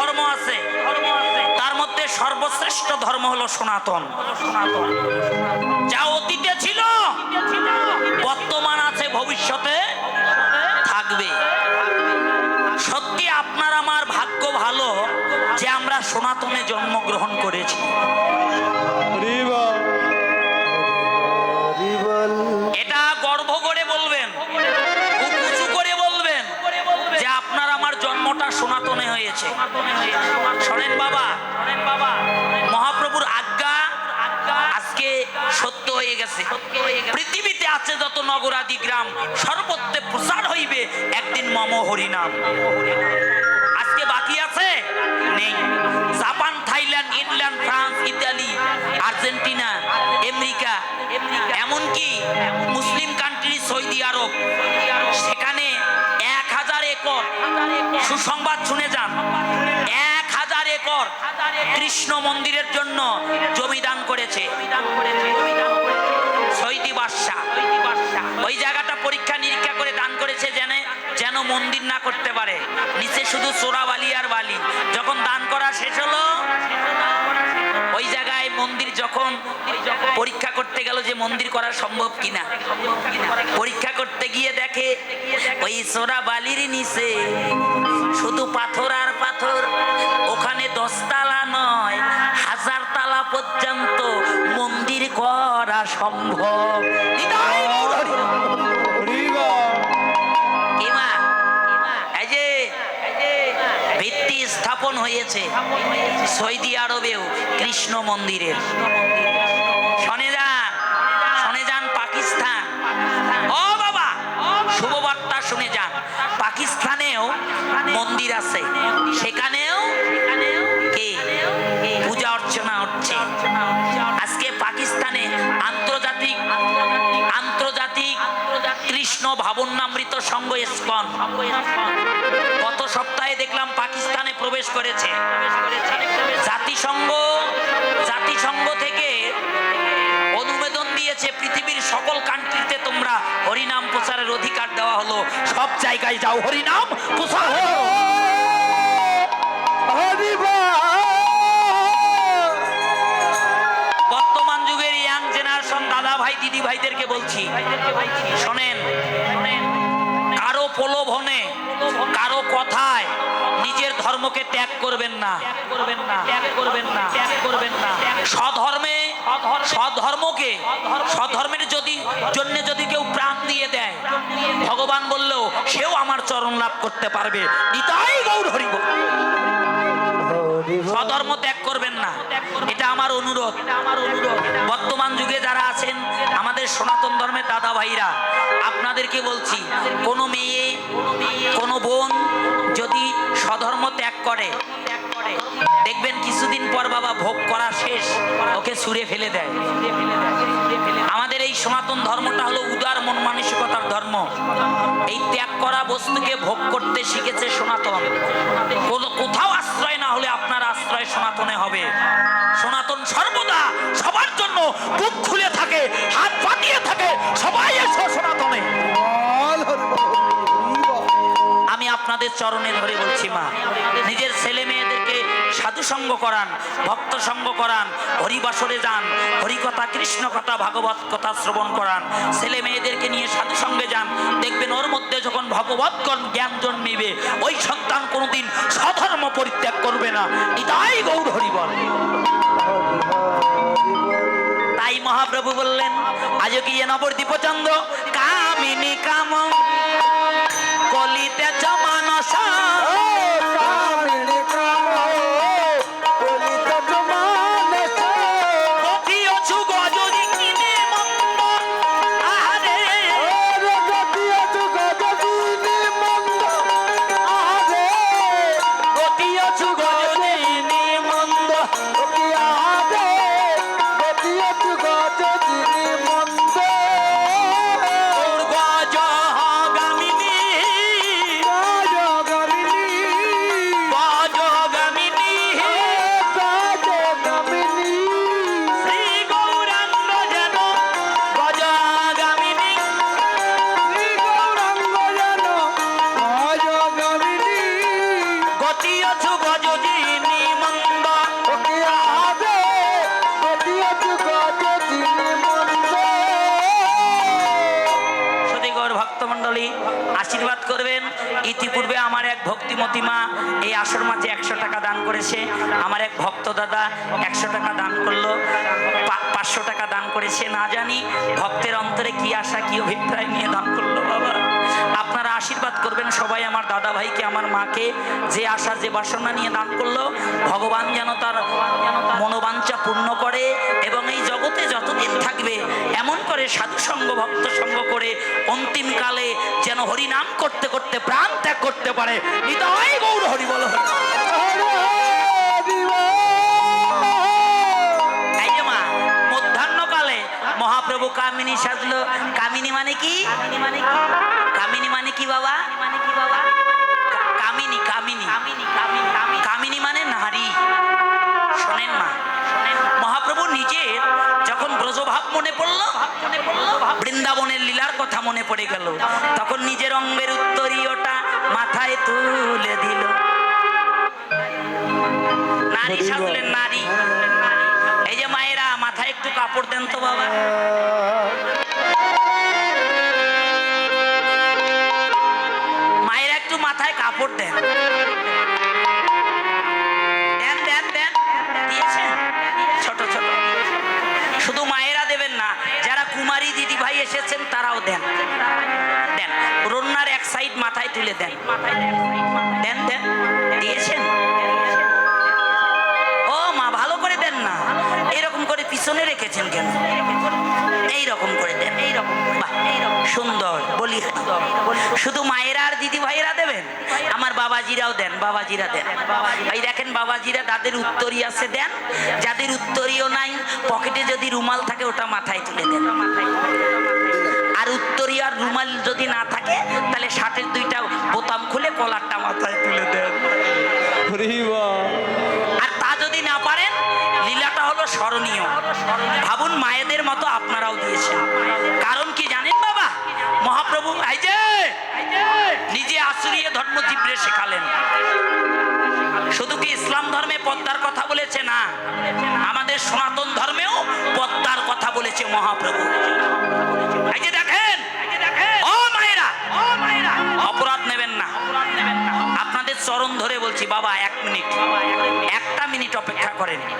ধর্ম আছে। তার মধ্যে সর্বশ্রেষ্ঠ ধর্ম হলো সনাতন। যা অতীতে ছিল, বর্তমান আছে, ভবিষ্যতে থাকবে। সত্যি আপনার আমার ভাগ্য ভালো যে আমরা সনাতনে জন্মগ্রহণ করেছি। সনাতনে হয়েছে। শোনেন বাবা, মহাপ্রভুর আজ্ঞা আজকে সত্য হয়ে গেছে। পৃথিবীতে আছে যত নগরাদি গ্রাম, সর্বত্রে প্রচার হইবে একদিন মম হরিনাম সুসংবাদ শুনে যান। এক হাজার একর কৃষ্ণ মন্দিরের জন্য জমি দান করেছে। ওই জায়গাটা পরীক্ষা নিরীক্ষা করে দান করেছে যেন যেন মন্দির না করতে পারে। নিচে শুধু চোরা বালি আর বালি। যখন দান করা শেষ হলো, ওই জায়গায় মন্দির যখন পরীক্ষা করতে গেল যে মন্দির করা সম্ভব কিনা। পরীক্ষা করতে গিয়ে দেখে, ওই সোরা বালির নিচে পাথর আর পাথর ওখানে দশতলা নয় হাজার তালা পর্যন্ত মন্দির করা সম্ভব। ভিত্তি স্থাপন হয়েছে সৌদি আরবেও কৃষ্ণ মন্দিরের। শোনে যান শোনে যান পাকিস্তান। ও বাবা শুভবার্তা শুনে যান পাকিস্তানেও মন্দির আছে। সেখানেও পূজা অর্চনা হচ্ছে। আজকে পাকিস্তানে আন্তর্জাতিক আন্তর্জাতিক কৃষ্ণ ভাবনামৃত সংঘ ইস্কন গত সপ্তাহে দেখলাম পাকিস্তানে প্রবেশ করেছে। জাতিসংঘ জাতিসংঘ থেকে পৃথিবীর সকল কান্ট্রিতে তোমরা হরিনাম প্রচারের অধিকার দেওয়া হলো। সব জায়গায় যাও, হরিনাম প্রচার হলো বর্তমান যুগের ইয়াং জেনারেশন দাদা ভাই দিদি ভাইদেরকে বলছি, শোনেন, কারও প্রলোভনে, কারও কথায় নিজের ধর্মকে ত্যাগ করবেন না। করবেন না ত্যাগ করবেন না ত্যাগ করবেন না। স্বধর্মে স্বধর্মকে স্বধর্মের যদি জন্য যদি কেউ প্রাণ দিয়ে দেয় ভগবান বললেও সেও আমার চরণ লাভ করতে পারবে। নিতাই গৌর হরিব স্বধর্ম ত্যাগ করবেন না। এটা আমার অনুরোধ। বর্তমান যুগে যারা আছেন আমাদের সনাতন ধর্মের দাদা ভাইরা আপনাদেরকে বলছি কোনো মেয়ে কোনো বোন যদি স্বধর্ম ত্যাগ করে। দেখবেন কিছুদিন পর বাবা ভোগ করা শেষ, ওকে সুরে ফেলে দেয়। আমাদের এই সনাতন ধর্মটা হলো উদার মন মানসিকতার ধর্ম। এই ত্যাগ করা বস্তুকে ভোগ করতে শিখেছে সনাতন। কোথাও আশ্রয় না হলে আপনার আশ্রয় সনাতনে হবে। সনাতন সর্বদা সবার জন্য বুক খুলে থাকে, হাত পাতিয়ে থাকে, সবাই এসো সনাতনে। আপনাদের চরণে ধরে বলছি মা, নিজের ছেলে মেয়েদেরকে সাধু সঙ্গ করান, ভক্ত সঙ্গ করান, হরিবাসরে যান, হরিকথা কৃষ্ণ কথা ভাগবত কথা শ্রবণ করান, ছেলে মেয়েদেরকে নিয়ে সাধু সঙ্গে যান, দেখবেন ওর মধ্যে যখন ভগবত জ্ঞান জন্মিবে, ওই সন্তান কোনোদিন স্বধর্ম পরিত্যাগ করবে না। ইতাই গৌর হরিবল। তাই মহাপ্রভু বললেন আজ কি এ নবদ্বীপ চন্দ্র কামিনী কাম। পূর্বে আমার এক ভক্তিমতী মা এই আসর মাঝে একশো টাকা দান করেছে। আমার এক ভক্ত দাদা একশো টাকা দান করল পাঁচশো টাকা দান করেছে। না জানি ভক্তের অন্তরে কি আশা, কি অভিপ্রায় নিয়ে দান করল বাবা। আপনারা আশীর্বাদ করবেন সবাই আমার দাদা ভাইকে, আমার মাকে, যে আশা, যে বাসনা নিয়ে দান করল। ভগবান যেন তার মনোবাঞ্ছা পূর্ণ করে এবং এই জগতে যতদিন থাকবে, এমন করে সাধু সঙ্গ ভক্ত সঙ্গ করে অন্তিম কালে যেন হরিনাম করতে করতে প্রাণ ত্যাগ করতে পারে। নিতাই গৌর হরি বল, হরি। মধ্যাহ্নকালে মহাপ্রভু কামিনী সাজলো। কামিনী মানে কি? কামিনী মানে কি বাবা? কা- কামিনী কামিনী। কামিনী মানে নারী। শোনেন মা মহাপ্রভু নিজের যখন ব্রজভাব মনে পড়ল বৃন্দাবনের লীলার কথা মনে পড়ে গেল। তখন নিজের অঙ্গের উত্তরীয়টা মাথায় তুলে দিল। নারী সাজলেন নারী। এই যে মায়েরা মাথায় একটু কাপড় দেন তো বাবা। মায়েরা একটু মাথায় কাপড় দেন। শুধু মায়েরা দেবেন না, যারা কুমারী দিদি ভাই এসেছেন তারাও দেন। দেন, রন্নার এক সাইড মাথায় তুলে দেন। দেন দেন, দিয়েছেন? ও মা, ভালো করে দেন না। এরকম করে পিছনে রেখেছেন কেন? এই রকম করে দেন এই রকম সুন্দর বলি শুধু মায়েরা আর দিদি ভাইয়েরা দেবেন? আমার বাবাজিরাও দেন, বাবাজিরা দেন। এই দেখেন বাবাজিরা তাদের উত্তরী আছে দেন, যাদের উত্তরীয় নাই, পকেটে যদি রুমাল থাকে, ওটা মাথায় তুলে দেন। আর উত্তরী আর রুমাল যদি না থাকে, তাহলে শার্টের দুইটা বোতাম খুলে কলারটা মাথায় তুলে দেন। স্মরণীয়। ভাবুন মায়েদের মতো আপনারাও দিয়েছেন। কারণ কি জানেন বাবা? মহাপ্রভু, এই যে, নিজে আসুরিয়ে ধর্ম জীবরে শেখালেন। শুধু কি ইসলাম ধর্মে পদ্মার কথা বলেছে না? আমাদের সনাতন ধর্মেও পদ্মার কথা বলেছে মহাপ্রভু। এই যে দেখেন, ও মায়েরা, অপরাধ নেবেন না। আপনাদের চরণ ধরে বলছি, বাবা, এক মিনিট। একটা মিনিট অপেক্ষা করেন।